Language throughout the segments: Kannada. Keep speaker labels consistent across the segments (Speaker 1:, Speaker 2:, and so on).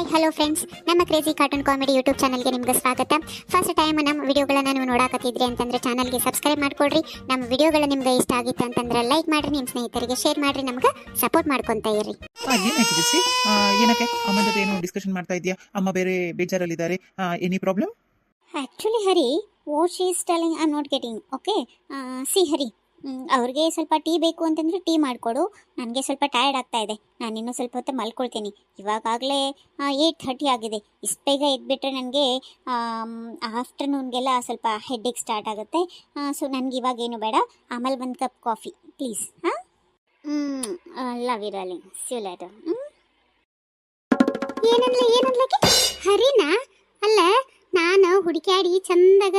Speaker 1: ಹಾಯ್ ಹಲೋ ಫ್ರೆಂಡ್ಸ್ ನಮ್ಮ ಕ್ರೇಜಿ ಕಾರ್ಟೂನ್ ಕಾಮಿಡಿ ಯೂಟ್ಯೂಬ್ ಚಾನಲ್ಗೆ ನಿಮ್ಗೆ ಸ್ವಾಗತ. ಫಸ್ಟ್ ಟೈಮ್ ನಮ್ಮ ವಿಡಿಯೋಗಳನ್ನ ನೀವು ನೋಡಾಕತ್ತಿದ್ರಿ ಅಂತಂದ್ರೆ ಚಾನಲ್ಗೆ ಸಬ್ಸ್ಕ್ರೈಬ್ ಮಾಡ್ಕೊಡ್ರಿ ನಮ್ಮ ವಿಡಿಯೋಗಳು ನಿಮ್ಗೆ ಇಷ್ಟ ಆಗಿತ್ತು ಅಂತಂದ್ರೆ ಲೈಕ್ ಮಾಡ್ರಿ ನಿಮ್ಮ ಸ್ನೇಹಿತರಿಗೆ ಶೇರ್ ಮಾಡ್ರಿ ನಮ್ಗೆ ಸಪೋರ್ಟ್ ಮಾಡ್ಕೊಂತ
Speaker 2: ಏನಾಯ್ತು ಬಿಸಿ? ಆ, ಏನಕ್ಕೆ? ಅಮ್ಮನ ಜೊತೆ ಏನೋ ಡಿಸ್ಕಷನ್ ಮಾಡ್ತಾ ಇದೆಯಾ? ಅಮ್ಮ ಬೇರೆ ಬೇಜಾರಲ್ಲಿದ್ದಾರೆ. Any problem
Speaker 1: actually Hari what she is telling I not getting okay see Hari ಅವ್ರಿಗೆ ಸ್ವಲ್ಪ ಟೀ ಬೇಕು ಅಂತಂದ್ರೆ ಟೀ ಮಾಡಿಕೊಡು. ನನಗೆ ಸ್ವಲ್ಪ ಟಯರ್ಡ್ ಆಗ್ತಾ ಇದೆ. ನಾನು ಇನ್ನೂ ಸ್ವಲ್ಪ ಹೊತ್ತು ಮಲ್ಕೊಳ್ತೀನಿ. ಇವಾಗಾಗಲೇ ಏಯ್ಟ್ ಥರ್ಟಿ ಆಗಿದೆ. ಇಷ್ಟು ಬೇಗ ಎದ್ಬಿಟ್ರೆ ನನಗೆ ಆಫ್ಟರ್ನೂನ್ಗೆಲ್ಲ ಸ್ವಲ್ಪ ಹೆಡ್ಡಿಗೆ ಸ್ಟಾರ್ಟ್ ಆಗುತ್ತೆ. ಸೊ ನನಗೆ ಇವಾಗ ಏನು ಬೇಡ. ಆಮೇಲೆ ಒಂದು ಕಪ್ ಕಾಫಿ ಪ್ಲೀಸ್ ಹಾಂ? ಲವ್ ಇರಲಿ ಡಾರ್ಲಿಂಗ್ ಸ್ಯೂ ಲೇಟರ್ ಏನನ್ಲ ಏನನ್ಲಕ್ಕೆ ಹರಿನಾ? ಅಲ್ಲ ನಾನು ಹುಡುಕ್ಯಾಡಿ ಚಂದಾಗ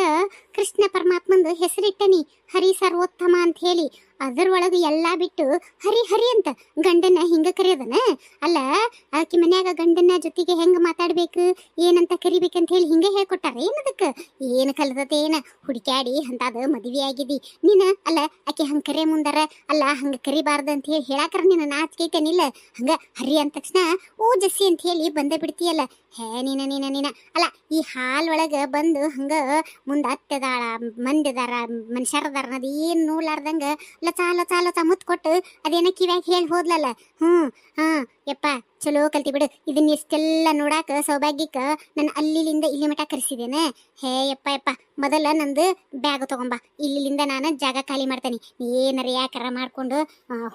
Speaker 1: ಕೃಷ್ಣ ಪರಮಾತ್ಮಂದು ಹೆಸರಿಟ್ಟನಿ ಹರಿ ಸರ್ವೋತ್ತಮ ಅಂತ ಹೇಳಿ. ಅದರೊಳಗೆ ಎಲ್ಲ ಬಿಟ್ಟು ಹರಿ ಹರಿ ಅಂತ ಗಂಡನ ಹಿಂಗ ಕರೆಯೋದನ? ಅಲ್ಲ, ಆಕಿ ಮನ್ಯಾಗ ಗಂಡನ ಜೊತೆಗೆ ಹೆಂಗ ಮಾತಾಡ್ಬೇಕು, ಏನಂತ ಕರಿಬೇಕಂತ ಹೇಳಿ ಹಿಂಗೆ ಹೇಳ್ಕೊಟ್ಟಾರ ಏನದಕ್ಕೆ? ಏನು ಕಲ್ತತೆ ಏನ ಹುಡುಕ್ಯಾಡಿ, ಅಂತಾದ ಮದುವೆ ಆಗಿದಿ. ನೀನ, ಅಲ್ಲ, ಆಕೆ ಹಂಗ ಕರೆ ಮುಂದಾರ, ಅಲ್ಲ, ಹಂಗ ಕರಿಬಾರ್ದು ಅಂತ ಹೇಳಿ ಹೇಳಾಕರ ನೀನು ನಾಚಿಕೈತೇನಿಲ್ಲ ಹಂಗ ಹರಿ ಅಂದ ತಕ್ಷಣ, ಓ, ಜಸ್ಸಿ ಅಂತ ಹೇಳಿ ಬಂದೇ ಬಿಡ್ತೀಯಲ್ಲ? ಹೇ, ನೀನ ನೀನ ನೀನ. ಅಲ್ಲ, ಈ ಹಾಲ್ ಒಳಗ ಬಂದು ಹಂಗ ಮುಂದ ಅತ್ತೆದಾಳ ಮಂದಿದಾರ ಮನುಷ್ಯರದಾರ ಅನ್ನೋದು ಏನ್ ನೋಡ್ಲಾರ್ದಂಗ ಚಾಲೋ ಲಚಾ ಮುತ್ ಕೊಟ್ಟು ಅದೇನ ಕಿವ್ಯಾಗ ಹೇಳಿ ಹೋದ್ಲಲ್ಲ. ಹ್ಞೂ, ಹಾಂ, ಯಪ್ಪ, ಚಲೋ ಕಲ್ತಿ ಬಿಡು. ಇದನ್ನ ಇಷ್ಟೆಲ್ಲ ನೋಡಾಕ ಸೌಭಾಗ್ಯಕ್ಕ ನನ್ನ ಅಲ್ಲಿಲಿಂದ ಇಲ್ಲಿ ಮಠ ಕರೆಸಿದ್ದೇನೆ ಹೇ, ಯಪ್ಪ ಯಪ್ಪ, ಮೊದಲ ನಂದು ಬ್ಯಾಗ್ ತಗೊಂಬ. ಇಲ್ಲಿಂದ ನಾನು ಜಾಗ ಖಾಲಿ ಮಾಡ್ತೇನೆ. ಏನಾರ ಯಾಕಾರ ಮಾಡ್ಕೊಂಡು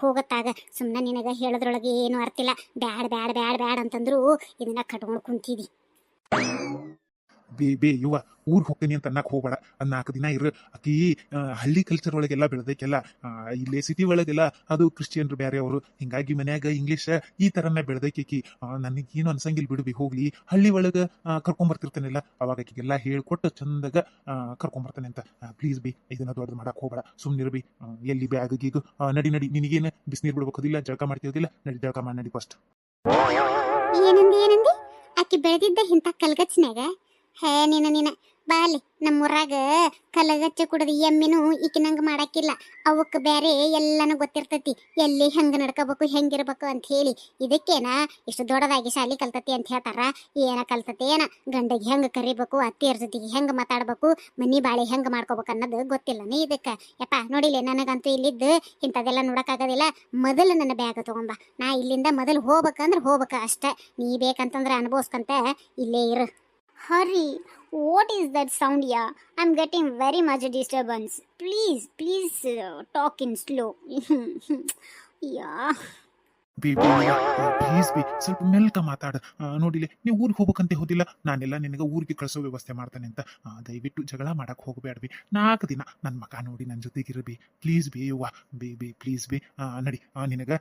Speaker 1: ಹೋಗತ್ತಾಗ. ಸುಮ್ಮನೆ ನಿನಗೆ ಹೇಳೋದ್ರೊಳಗೆ ಏನು ಅರ್ಥಿಲ್ಲ ಬ್ಯಾಡ್ ಬ್ಯಾಡ್ ಬ್ಯಾಡ್ ಬ್ಯಾಡ್ ಅಂತಂದ್ರು ಇದನ್ನ ಕಟ್ಕೊಂಡು ಕುಂತಿದಿ.
Speaker 3: ಬೇ ಬೇ, ಯುವ, ಊರ್ ಹೋಗ್ತೀನಿ ಅಂತ ಅನ್ನಕ್ಕೆ ಹೋಗ್ಬೇಡ. ಅದು ನಾಲ್ಕು ದಿನ ಇರು. ಆಕಿ ಹಳ್ಳಿ ಕಲ್ಚರ್ ಒಳಗೆಲ್ಲ ಬೆಳೆದಕ್ಕೆಲ್ಲ ಇಲ್ಲಿ ಸಿಟಿ ಒಳಗೆಲ್ಲ ಅದು ಕ್ರಿಶ್ಚಿಯನ್ರು ಬೇರೆ ಅವರು. ಹಿಂಗಾಗಿ ಮನ್ಯಾಗ ಇಂಗ್ಲಿಷ್ ಈ ತರನ ಬೆಳ್ದೈಕಿ ನನಗೇನು ಅನ್ಸಂಗಿಲ್ಲ ಬಿಡು ಬಿ, ಹೋಗ್ಲಿ. ಹಳ್ಳಿ ಒಳಗ ಕರ್ಕೊಂಬರ್ತಿರ್ತಾನೆಲ್ಲ ಅವಾಗ ಆಕಿಗೆಲ್ಲ ಹೇಳ್ಕೊಟ್ಟು ಚಂದಾಗ ಕರ್ಕೊಂಬರ್ತಾನೆ ಅಂತ. ಪ್ಲೀಸ್ ಬಿ, ಇದನ್ನ ದೊಡ್ಡದು ಮಾಡಕ್ ಹೋಗ್ಬೇಡ. ಸುಮ್ಮನಿರು ಬಿ. ಎಲ್ಲಿ ಬ್ಯಾಗ್ ಗೀಗು. ನಡಿ ನಡಿ. ನಿನಗೇನು ಬಿಸಿನೀರು ಬಿಡ್ಬೇಕಿಲ್ಲ ಜಳಕ ಮಾಡ್ತಿರೋದಿಲ್ಲ ನಡಿ, ಜಳಕ ಮಾಡಿ, ನಡಿ ಫಸ್ಟ್
Speaker 1: ಏನಂದಿ ಬೆಳೆದಿದ್ದ ಇಂಥ ಕಲ್ಗಚ್ನ್ಯಾಗ ಹೇ, ನೀನ ನೀನ. ಬಾಲಿ ನಮ್ಮೂರಾಗ ಕಲಗಚ್ಚ ಕುಡದ ಎಮ್ಮಿನೂ ಈಕಿನಂಗ ಮಾಡಾಕಿಲ್ಲ. ಅವಕ್ಕೆ ಬೇರೆ ಎಲ್ಲಾನು ಗೊತ್ತಿರ್ತತಿ. ಎಲ್ಲಿ ಹೆಂಗ ನಡ್ಕೋಬೇಕು, ಹೆಂಗಿರ್ಬೇಕು ಅಂತ ಹೇಳಿ. ಇದಕ್ಕೇನ ಇಷ್ಟು ದೊಡ್ಡದಾಗಿ ಶಾಲಿ ಕಲ್ತತಿ ಅಂತ ಹೇಳ್ತಾರ. ಏನ ಕಲ್ತತಿ ಏನ ಗಂಡಗೆ ಹೆಂಗ ಕರಿಬೇಕು, ಅತ್ತಿಯರ ಜೊತೆಗೆ ಹೆಂಗ ಮಾತಾಡ್ಬೇಕು, ಮನಿ ಬಾಳೆ ಹೆಂಗ ಮಾಡ್ಕೋಬೇಕು ಅನ್ನೋದು ಗೊತ್ತಿಲ್ಲನೇ ಇದಕ್ಕೆ. ಯಪ್ಪ ನೋಡಿಲ್ಲ ನನಗಂತೂ ಇಲ್ಲಿದ್ದು ಇಂಥದೆಲ್ಲ ನೋಡಕ್ಕಾಗೋದಿಲ್ಲ. ಮೊದಲು ನನ್ನ ಬ್ಯಾಗ್ ತಗೊಂಬ. ನಾ ಇಲ್ಲಿಂದ ಮೊದಲು ಹೋಗ್ಬೇಕಂದ್ರೆ ಹೋಗ್ಬೇಕ ಅಷ್ಟೇ. ನೀ ಬೇಕಂತಂದ್ರೆ ಅನುಭವಿಸ್ಕಂತ ಇಲ್ಲೇ ಇರು. Hari what is that sound, yeah I'm getting very very much disturbance please please talk in slow yeah
Speaker 3: B please B ಸ್ವಲ್ಪ ಮೆಲ್ಕ ಮಾತಾಡ. ನೋಡಿಲಿ ನೀವು ಊರಿಗೆ ಹೋಗ್ಬೇಕಂತ ಹೋದಿಲ್ಲ ನಾನೆಲ್ಲ ನಿನಗೆ ಊರಿಗೆ ಕಳಿಸೋ ವ್ಯವಸ್ಥೆ ಮಾಡ್ತಾನೆ ಅಂತ. ದಯವಿಟ್ಟು ಜಗಳ ಮಾಡಕ್ಕೆ ಹೋಗಬೇಡ ಬಿ ನಾಲ್ಕು ದಿನ ನನ್ನ ಮಗ ನೋಡಿ ನನ್ನ ಜೊತೆಗಿರು ಬಿ. ಪ್ಲೀಸ್ ಬಿ ಯುವ ಬಿ ಬಿ ಪ್ಲೀಸ್ ಬಿ ನಡಿ. ನಿನಗೆ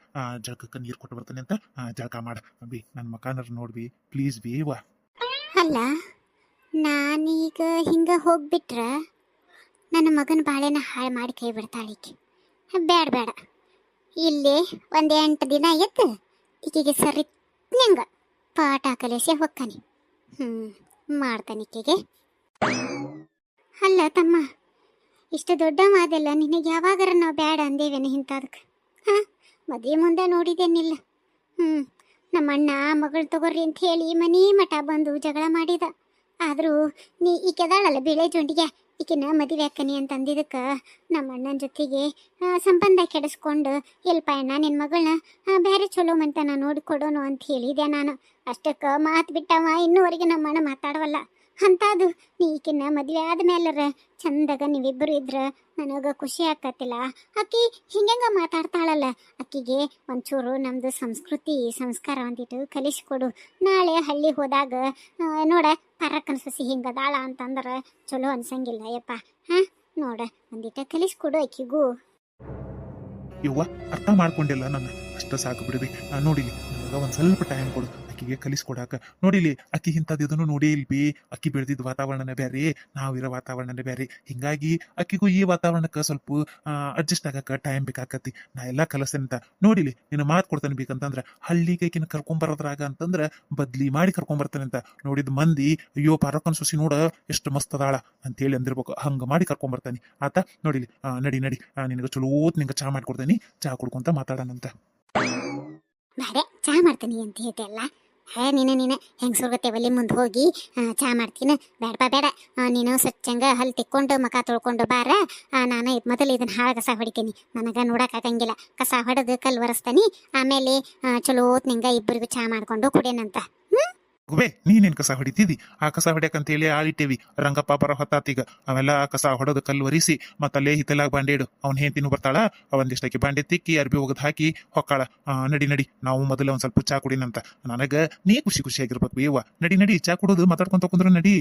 Speaker 3: ಜಳಕಕ್ಕೆ ನೀರು ಕೊಟ್ಟು ಬರ್ತಾನೆ ಅಂತ ಜಳಕ ಮಾಡ. ಬಿ ನನ್ನ ಮಗನರ್ ನೋಡ್ಬಿ ಪ್ಲೀಸ್ ಬಿ ಯವ್ವ.
Speaker 1: ಅಲ್ಲ, ನಾನೀಗ ಹಿಂಗೆ ಹೋಗ್ಬಿಟ್ರ ನನ್ನ ಮಗನ ಬಾಳೆನ ಹಾಳು ಮಾಡಿ ಕೈ ಬಿಡ್ತಾಳಿಕೆ ಬೇಡ ಬೇಡ ಇಲ್ಲಿ ಒಂದು ಎಂಟು ದಿನ ಎದ್ದು ಈಕೆಗೆ ಸರಿ ನಂಗ ಪಾಠ ಕಲಿಸಿ ಹೋಗ್ತಾನೆ. ಹ್ಞೂ ಮಾಡ್ತಾನೆ ಈಕೆಗೆ. ಅಲ್ಲ ತಮ್ಮ, ಇಷ್ಟು ದೊಡ್ಡ ಮಾದಲ್ಲ ನಿನಗೆ ಯಾವಾಗಾರ ನಾವು ಬೇಡ ಅಂದೇವೇನೆ ಇಂಥದಕ್ಕೆ? ಹಾಂ, ಮದುವೆ ಮುಂದೆ ನೋಡಿದ್ದೇನಿಲ್ಲ. ಹ್ಞೂ ನಮ್ಮ ಅಣ್ಣ ಮಗಳು ತಗೋರಿ ಅಂತ ಹೇಳಿ ಮನೆ ಮಠ ಬಂದು ಜಗಳ ಮಾಡಿದ. ಆದರೂ ನೀ ಈಕೆದಾಳಲ್ಲ ಬಿಳೆ ಜೊಂಡಿಗೆ, ಈಕಿನ ಮದುವೆ ಅಕ್ಕನಿ ಅಂತ ಅಂದಿದ್ದಕ್ಕೆ ನಮ್ಮ ಅಣ್ಣನ ಜೊತೆಗೆ ಸಂಬಂಧ ಕೆಡಿಸ್ಕೊಂಡು ಎಲ್ಪ ಅಣ್ಣ ನಿನ್ನ ಮಗಳನ್ನ ಬೇರೆ ಚಲೋ ಮಂತನ ನಾನು ನೋಡಿಕೊಡೋನು ಅಂತ ಹೇಳಿದೆ ನಾನು. ಅಷ್ಟಕ್ಕೆ ಮಾತು ಬಿಟ್ಟವ, ಇನ್ನೂವರೆಗೆ ನಮ್ಮ ಅಣ್ಣ ಮಾತಾಡವಲ್ಲ. ಅಂತಾದು ನೀ ಈಕಿನ ಮದುವೆ ಆದ್ಮೇಲರ ಚಂದಾಗ ನೀವಿಬ್ಬರು ಇದ್ರೆ ನನಗೆ ಖುಷಿ ಆಕತಿಲ್ಲ ಆಕಿ ಹಿಂಗ ಮಾತಾಡ್ತಾಳಲ್ಲ ಆಕಿಗೆ ಒಂಚೂರು ನಮ್ದು ಸಂಸ್ಕೃತಿ, ಸಂಸ್ಕಾರ ಒಂದಿಟ್ಟು ಕಲಿಸಿಕೊಡು. ನಾಳೆ ಹಳ್ಳಿ ಹೋದಾಗ ನೋಡ ಪರಕ್ಕನ ಸಸಿ ಹಿಂಗದಾಳ ಅಂತಂದ್ರೆ ಚಲೋ ಅನ್ಸಂಗಿಲ್ಲ ಅಯ್ಯಪ್ಪ ಹಾ, ನೋಡ ಒಂದಿಟ ಕಲಿಸ್ಕೊಡು ಆಕಿಗೂ
Speaker 3: ಯುವ ಅರ್ಥ ಮಾಡ್ಕೊಂಡಿಲ್ಲ ನನ್ನ. ಅಷ್ಟ ಸಾಕು ಬಿಡ್ಬಿ ನೋಡಿಲಿ, ನನಗ ಒಂದ್ ಸ್ವಲ್ಪ ಟೈಮ್ ಕೊಡು. ಆಕಿಗೆ ಕಲಿಸ್ಕೊಡಾಕ. ನೋಡಿಲಿ ಅಕ್ಕಿ ಇಂಥದ್ದು ನೋಡಿ ಇಲ್ಬಿ ಅಕ್ಕಿ ಬೆಳೆದಿದ್ದ ವಾತಾವರಣನೇ ಬೇರೆ ನಾವಿರೋ ವಾತಾವರಣನೇ ಬೇರೆ ಹಿಂಗಾಗಿ ಅಕ್ಕಿಗೂ ಈ ವಾತಾವರಣಕ್ಕೆ ಸ್ವಲ್ಪ ಅಡ್ಜಸ್ಟ್ ಆಗಕ್ಕೆ ಟೈಮ್ ಬೇಕಾಕತಿ ನಾ ಎಲ್ಲ ಕಲಿಸ್ತೇನೆ ಅಂತ. ನೋಡಿಲಿ ನಿನ್ನ ಮಾತು ಕೊಡ್ತೇನೆ ಬೇಕಂತಂದ್ರೆ, ಹಳ್ಳಿಗೆ ಆಕಿನ ಕರ್ಕೊಂಬರೋದ್ರಾಗ ಅಂತಂದ್ರ, ಬದ್ಲಿ ಮಾಡಿ ಕರ್ಕೊಂಬರ್ತಾನೆ ಅಂತ. ನೋಡಿದ ಮಂದಿ, ಅಯ್ಯೋ ಪಾರಕ್ಕನ್ ಸೊಸಿ ನೋಡ, ಎಷ್ಟು ಮಸ್ತ್ ಅದಾಳ ಅಂತೇಳಿ ಅಂದಿರ್ಬೇಕು. ಹಂಗ ಮಾಡಿ ಕರ್ಕೊಂಬರ್ತಾನೆ ಆತ ನೋಡಿಲಿ ನಡಿ ನಡಿ ನಿನಗೆ ಚಲೋತ್ ನಿಂಗೆ ಚಾ ಮಾಡ್ಕೊಡ್ತೇನೆ ಚಾ ಕುಡ್ಕೊಂತ ಮಾತಾಡೋಣಂತ.
Speaker 1: ಚಾ ಮಾಡ್ತೀನಿ ಅಂತ ಹೇಳ್ತಲ್ಲ ಹೇ, ನೀನೆ ನೀನೆ ಹೆಂಗಸ್ರುಗತ್ತೆ ಒಲಿ ಮುಂದೆ ಹೋಗಿ ಚಹಾ ಮಾಡ್ತೀನಿ? ಬೇಡಪ್ಪ ಬೇಡ ನೀನು ಸ್ವಚ್ಛಂಗ ಹಲ್ ತಿಕ್ಕೊಂಡು ಮಕ ತೊಳ್ಕೊಂಡು ಬಾರ. ನಾನು ಇದ್ ಮೊದಲು ಇದನ್ನ ಹಾಳು ಕಸ ಹೊಡಿತೀನಿ. ನನಗೆ ನೋಡೋಕ್ಕಾಗಂಗಿಲ್ಲ ಕಸ ಹೊಡೆದು ಕಲ್ಲು ಒರೆಸ್ತಾನಿ. ಆಮೇಲೆ ಚಲೋತ್ ಚಲೋ ನಿಂಗ ಇಬ್ಬರಿಗೂ ಚಾ ಮಾಡ್ಕೊಂಡು ಕುಡಿಯನಂತ.
Speaker 3: ಗುಬೆ, ನೀನೇನ್ ಕಸ ಹೊಡಿತಿದಿ? ಆ ಕಸ ಹೊಡ್ಯಾಕಂತೇಳಿ ಆಳಿಟ್ಟೇವಿ. ರಂಗಪ್ಪ ಬರ ಹೊತ್ತಾತೀಗ. ಅವೆಲ್ಲ ಆ ಕಸ ಹೊಡೆದು ಕಲ್ಲು ಒರಿಸಿ ಮತ್ತಲ್ಲೇ ಹಿತ್ತಲಾಗ ಬಾಂಡೇಡು. ಅವ್ನ ಹೆಂಡತಿನೂ ಬರ್ತಾಳ ಅವಂದಿಷ್ಟಕ್ಕೆ ಬಾಂಡೆ ತಿಕ್ಕಿ, ಅರ್ಬಿ ಒಗದು ಹಾಕಿ ಹೊಕ್ಕಾಳ. ನಡಿ ನಡಿ, ನಾವು ಮೊದಲು ಒಂದ್ ಸ್ವಲ್ಪ ಚಾ ಕುಡಿನಂತ. ನನಗ ನೀ ಖುಷಿ ಖುಷಿಯಾಗಿರ್ಬೇಕು ಇವ ನಡಿ ನಡಿ, ಚಾ ಕುಡೋದು ಮಾತಾಡ್ಕೊಂತ ಕುಂದ್ರ ನಡಿ.